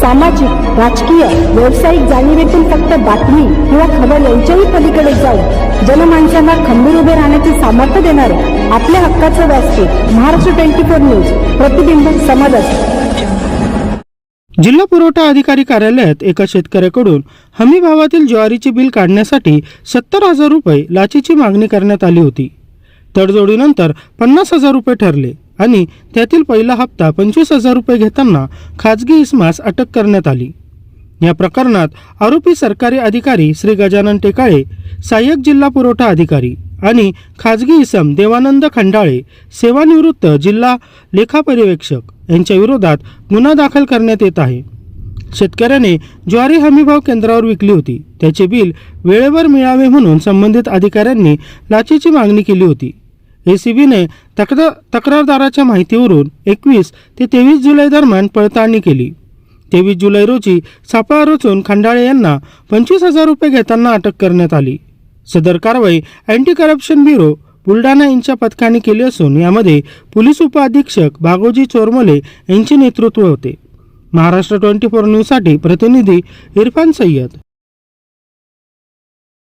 सामाजिक राजकीय व्यावसायिक जाणीवेतून फक्त बातमी किंवा खबर यांच्याही पलीकडे जाऊन जनमानसांना खंबीर उभे राहण्याचे सामर्थ्य देणारे आपल्या हक्काचं व्यासपीठ महाराष्ट्र ट्वेंटी फोर न्यूज प्रतिबिंब समाजात जिल्हा पुरवठा अधिकारी कार्यालयात एका शेतकऱ्याकडून हमी भावातील ज्वारीचे बिल काढण्यासाठी सत्तर हजार रुपये लाचेची मागणी करण्यात आली होती. तडजोडीनंतर पन्नास हजार रुपये ठरले. आणि त्यातील पहिला हप्ता पंचवीस हजार रुपये घेताना खाजगी इसमास अटक करण्यात आली. या प्रकरणात आरोपी सरकारी अधिकारी श्री गजानन टेकाळे सहाय्यक जिल्हा पुरवठा अधिकारी आणि खाजगी इसम देवानंद खंडाळे सेवानिवृत्त जिल्हा लेखापर्यवेक्षक यांच्या विरोधात गुन्हा दाखल करण्यात येत आहे. शेतकऱ्याने ज्वारी हमीभाव केंद्रावर विकली होती. त्याचे बिल वेळेवर मिळावे म्हणून संबंधित अधिकाऱ्यांनी लाचेची मागणी केली होती. एसीबीने तक्रार तक्रारदाराच्या माहितीवरून एकवीस ते तेवीस जुलै दरम्यान पडताळणी केली. तेवीस जुलै रोजी सापळा रचून खंडाळे यांना पंचवीस हजार रुपये घेताना अटक करण्यात आली. सदर कारवाई अँटी करप्शन ब्युरो बुलढाणा यांच्या पथकाने केली असून यामध्ये पोलीस उपअधीक्षक भागोजी चोरमले यांचे नेतृत्व होते. महाराष्ट्र ट्वेंटी फोर न्यूजसाठी प्रतिनिधी इरफान सय्यद.